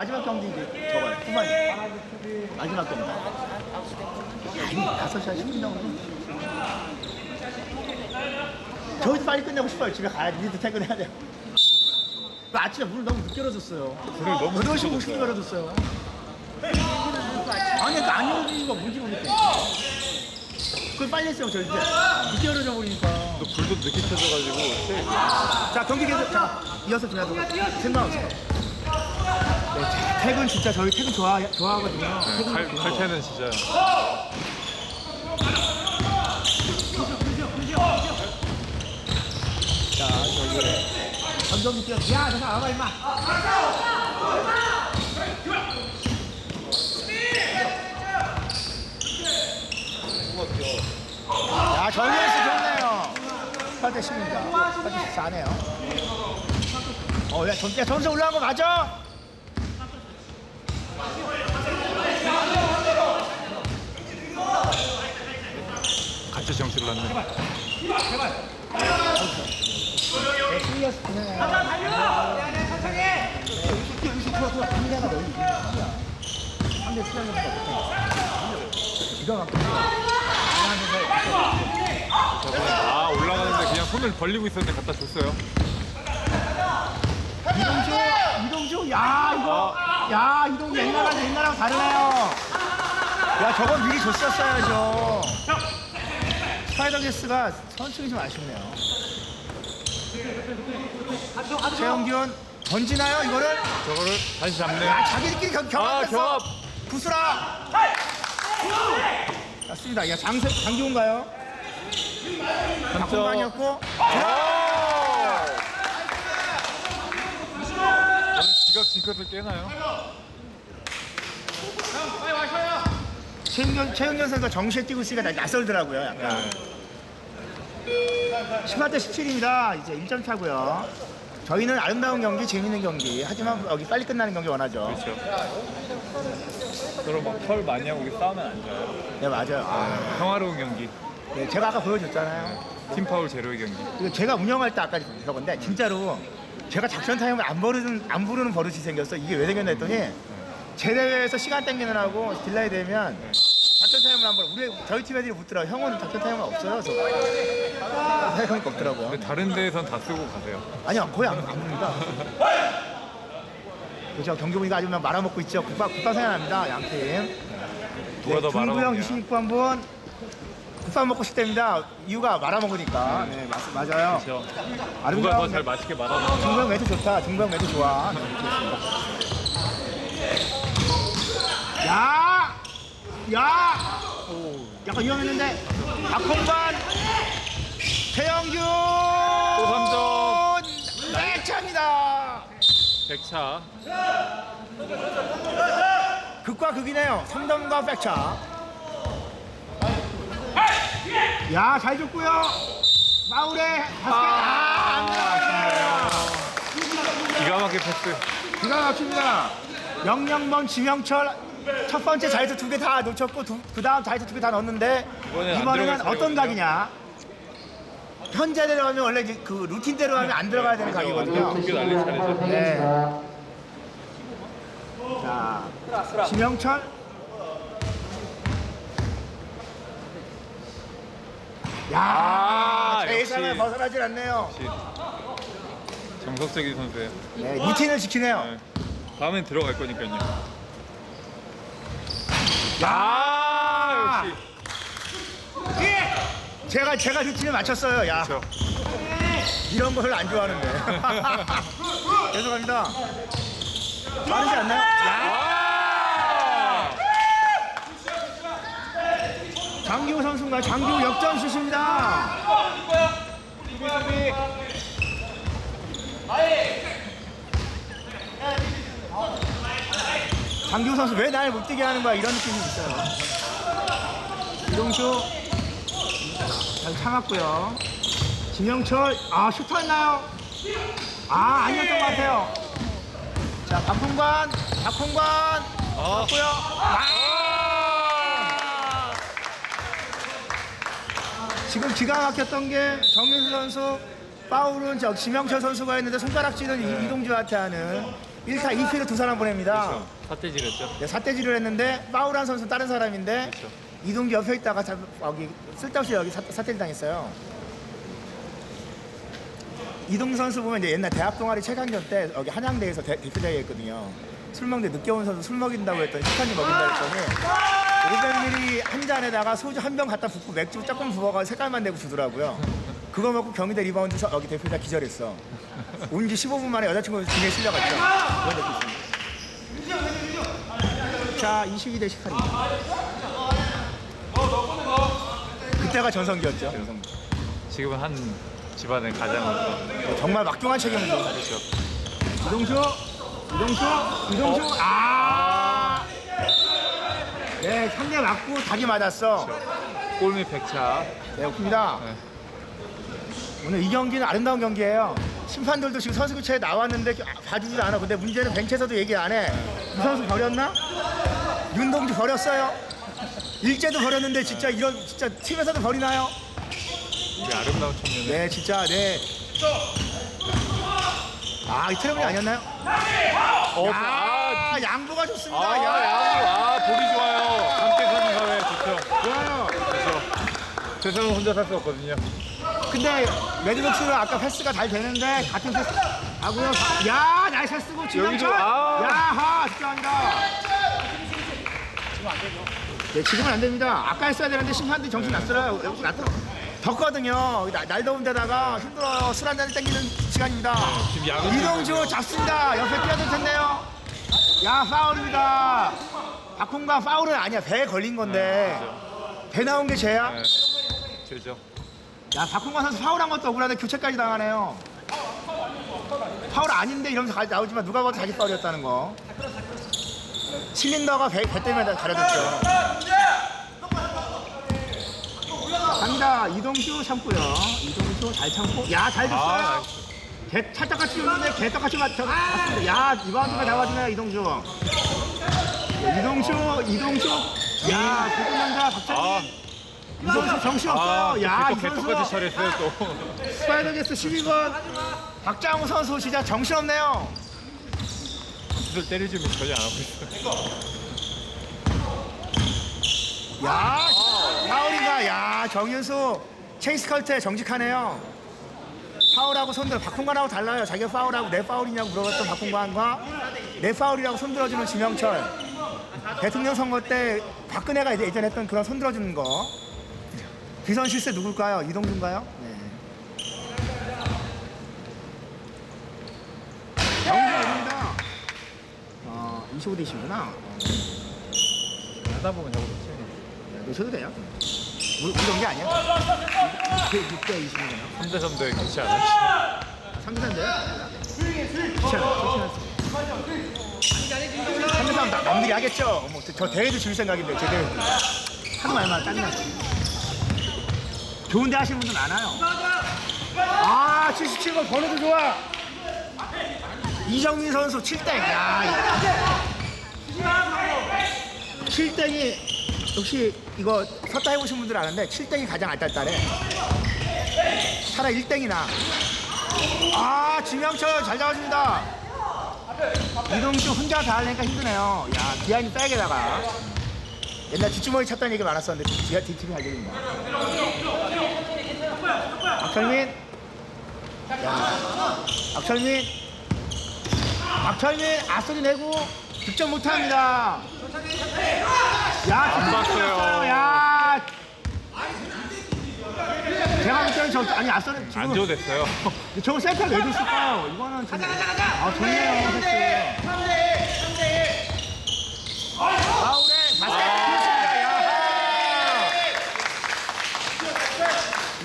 마지막 경기 이제 저거요. 후반이. 마지막 경기. 다섯 시간 10분 정도. 저기서 빨리 끝내고 싶어요. 집에 가야지. 우리도 퇴근해야 돼요. 그 아침에 문을 너무 늦게 열어줬어요. 불을 너무 8시 늦게 50분 줬어요. 열어줬어요. 아니, 그러니까 안 열어준 이유가 뭔지 모르겠대. 그걸 빨리 했어요, 저희 이제. 늦게 열어줘 버리니까. 또 불도 늦게 켜져가지고 세- 자 경기 계속 자 이어서 좀 해도 생각 없어요. 네, 자, 퇴근 진짜 저희 퇴근 좋아 좋아하거든요. 퇴근 칼. 칼퇴는 진짜 자 저기 전정기 뛰어. 야 잠깐 와봐 임마. 야 정현씨 좋네요. 8대 10입니다. 8대 14네요. 어, 야, 전, 야, 점수 올라간 거 맞아? 같이 났네. 네, 네. 가자, 달려! 네, 네, 천천히! 기가 막히게. 아 올라가는데 그냥 손을 벌리고 있었는데 갖다 줬어요. 이동주, 이동주, 야, 이거. 야, 이동주 옛날하고 옛날하고 다르네요. 야, 저건 미리 줬었어야죠. 스파이더 게스가 선축이 좀 아쉽네요. 최영균 던지나요, 이거를? 저거를 다시 잡네요. 아, 자기들끼리 경, 아 경합했어. 경합. 부스라. 맞습니다. 야, 장세, 장기훈가요? 박공간이었고. 오 지각 징크스를 깨나요? 최영균, 최영균 선수가 정시에 뛰고 있으니까 나- 낯설더라고요. 약간. 18대 17입니다. 이제 1점 차고요. 저희는 아름다운 경기, 재밌는 경기. 하지만 여기 빨리 끝나는 경기 원하죠. 그렇죠. 서로 막털 많이 하고 싸우면 안 좋아요. 네, 맞아요. 아, 평화로운 경기. 네, 제가 아까 보여줬잖아요. 팀 파울 제로의 경기. 이거 제가 운영할 때 아까 그건데 진짜로 제가 작전 타임을 안 부르는 안 부르는 버릇이 생겼어. 이게 왜 생겼나 했더니 제 대회에서 시간 땡기느라고 딜라이 되면 작전 타임을 안 부르. 우리 저희 팀 애들이 묻더라고. 형은 작전 타임은 없어요. 그래서 생각하니까 없더라고요. 다른 데에선 다 쓰고 가세요. 아니요 거의 안, 안 봅니다. 그죠 경기 보니까 아주 그냥 말아먹고 있죠. 국밥 국밥 생각납니다 양 팀. 누가 더 중구형 말아먹냐. 26부 한 분. 국밥 먹고 싶답니다. 이유가 말아먹으니까. 네 맞, 맞아요. 그렇죠. 누가 아름다운 더 잘 맛있게 말아먹나? 중구형 매트 좋다. 중구형 매트 좋아. 야! 야! 약간 위험했는데 박홍관 최영규 또삼 백차입니다. 100차. 극과 극이네요. 3점과 백차. 야, 잘 줬고요. 바스켓. 아, 안 들어가요. 기가 막힌 패스. 기가 막힙니다. 영영범 지명철 첫 번째 자이트 두개 다 놓쳤고 그 다음 자이트 두개 다 넣었는데 안 이번에는 들어갈 어떤. 각이냐? 현재대로 하면 원래 이제 그 루틴대로 하면 안 들어가야 되는 각이거든요. 두개 날릴 차례죠. 네. 자, 지명철. 야, 아, 제 예상을 역시. 벗어나질 않네요. 정석적인 선수예요. 네, 루틴을 지키네요. 네. 다음엔 들어갈 거니까요. 아, 역시. 제가 제가 루틴을 맞췄어요. 야, 그렇죠. 이런 거 별로 안 좋아하는데. 죄송합니다. 빠르지 않나요? 야! 장기호 선수인가요? 장기호 역전슛입니다. 장기호 선수 왜 날 못 뛰게 하는 거야 이런 느낌이 있어요. 이동수 잘 참았고요. 김영철 아 슈터였나요? 아 아니었던 것 같아요. 자 박홍관 박홍관 아, 고요 아! 지금 기가 막혔던 게 정민수 선수 파울은 저 김영철 선수가 했는데 손가락질은 이- 이동주한테 하는 1타 2피를 두 사람 보냅니다. 그렇죠. 사태질했죠. 네, 사태질을 했는데 파울한 선수 는 다른 사람인데 그렇죠. 이동기 옆에 있다가 자, 여기 쓸데없이 여기 사, 사태질 당했어요. 이동 선수 보면 이제 옛날 대학 동아리 최강전 때 여기 한양대에서 대, 대표자에 했거든요. 술 먹는데 늦게 온 선수 술 먹인다고 했더니 식판이 먹인다 했더니 500ml 한 잔에다가 소주 한 병 갖다 붓고 맥주 조금 부어가 색깔만 내고 주더라고요. 그거 먹고 경희대 리바운드 서 여기 대표자 기절했어. 온 지 15분 만에 여자친구 등에 실려갔죠. 그런 적이 있습니다. 자, 22대 18입니다. 그때가 전성기였죠. 전성기. 지금은 한 집안의 가장으로서 정말 막중한 책임을 져요. 그렇죠. 이동수, 이동수, 이동수. 아, 네, 상대 맞고 닭이 맞았어. 골밑 백차. 네, 웃깁니다. 네. 오늘 이 경기는 아름다운 경기예요. 심판들도 지금 선수 교체에 나왔는데 봐주지도 않아. 근데 문제는 벤치에서도 얘기 안 해. 이 선수 버렸나? 윤동주 버렸어요. 일제도 버렸는데 진짜 이런 진짜 팀에서도 버리나요? 우리 아름다운 청년을 네, 진짜 네. 아, 이 트래블이 아니었나요? 어, 아, 양보가 좋습니다. 아, 야, 야, 아, 볼이 좋아요. 함께 사는 사회 좋죠. 좋아요. 그렇죠. 세상은 혼자 살 수 없거든요. 근데 매드복스는 아까 패스가 잘 되는데 같은 패스 하고요. 야, 나이스 패스고 여기도, 아. 야하, 집중합니다. 네, 지금은 안 됩니다. 아까 했어야 되는데 심판들이 정신 났어요. 여기 났더 덥거든요. 날, 날 더운 데다가 힘들어요. 술 한잔 땡기는 시간입니다. 지금 야근 이동주 잡습니다. 옆에 뛰어들 텐데요. 야, 파울입니다. 박홍가 파울은 아니야. 배에 걸린 건데. 배 나온 게 죄야? 네. 죄죠. 야, 박홍관 선수 파울한 것도 억울한데 교체까지 당하네요. 파울 아닌데 이러면서 가- 나오지만 누가 봐도 자기 파울이었다는 거. 실린더가 배, 배 때문에 다 가려졌죠. 갑니다. 이동수 참고요. 이동수 잘 참고. 야, 잘 아, 줬어요. 나이스. 개, 찰떡같이 오는데 개떡같이 맞춰. 맞습니다. 야, 리바운드가 잡아주네요, 이동수. 네, 이동수, 이동수. 야, 두분 남자 아, 박찬희. 이동수 정신없어요. 아, 야, 또이 개떡같이 선수. 차렸어요, 또. 스파이더게스 12번 박장우 선수 진짜 정신 없네요. 수술 때리지면 전혀 안 하고 있어요. 야, 파울인가? 야, 정윤수 체이스 컬트에 정직하네요. 파울하고 손들어 박홍관하고 달라요. 자기가 파울하고 내 파울이냐고 물어봤던 박홍관과 내 파울이라고 손들어주는 지명철. 대통령 선거 때 박근혜가 이제 예전에 했던 그런 손들어주는 거. 비선 실세 누굴까요? 이동준가요? 네. 정준입니다. 어, 25대 20이구나. 하다 보면 자꾸 놓치네. 놓쳐도 돼요? 우리 경기 아니야? 6대 20이네요. 3대 3대 그렇지 않았지. 3대 3인데요? 그렇지 않아. 3대 3 남들이 하겠죠? 뭐, 저, 저 대회도 줄 생각인데, 제 대회. 하도 말만 짜증나. 좋은데 하시는 분들 많아요. 아, 77번 번호도 좋아. 이정민 선수 7땡. 야, 7땡이 역시 이거 섰다 해보신 분들 아는데 7땡이 가장 알딸딸해. 차라리 1땡이나. 아, 지명철 잘 잡아줍니다. 이동주 혼자 다 하려니까 힘드네요. 야, 비하인드 백에다가. 옛날 뒷주머니 찾다는 얘기 많았었는데, 뒤, 뒷팀이 잘 됩니다. 박철민. 야, 박철민. 박철민, 아소리 내고 득점 못합니다. 야, 안 봤어요. 야. 제가 볼 때는 저, 아니, 앞서는 지금. 안 줘도 됐어요. 저거 센터 왜 줬을까요? 이거는 좀. 아, 좋네요, 패스. 파울에 바스켓!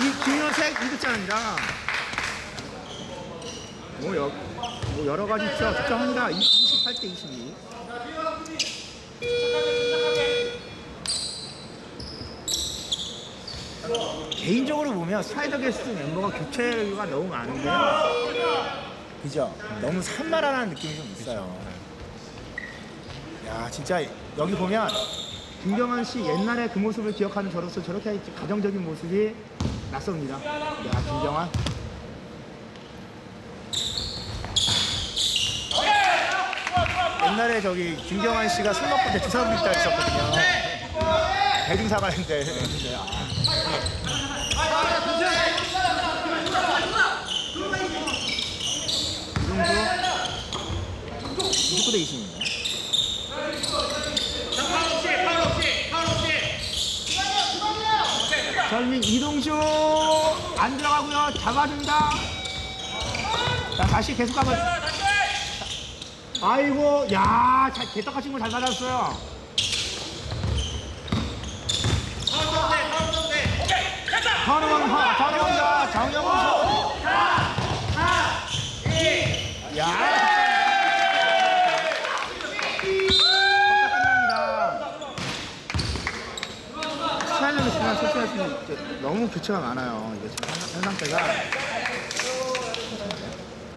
이 김효색 2득점입니다. 뭐, 여, 뭐 여러 가지 있죠. 득점합니다. 28대 22. 개인적으로 보면 스파이더 게스트 멤버가 교체가 너무 많은데요. 그죠? 너무 산만하다는 느낌이 좀 있어요. 야, 진짜 여기 보면 김경환 씨 옛날에 그 모습을 기억하는 저로서 저렇게 가정적인 모습이 낯섭니다. 야, 김경환. 옛날에 저기 김경환 씨가 술 먹고 때 있었거든요. 대중 사과인데. 이동주 29대 20입니다. 젊은 이동주 안 들어가고요. 잡아준다. 자 다시 계속 가면. 아이고 야, 잘 개떡같이 걸 잘 맞았어요. 전원 전원자 정영훈 선수. 야. 끝납니다. 시간을 시간 소비할 수 있는 게 너무 교체가 많아요. 이게 지금 현 상태가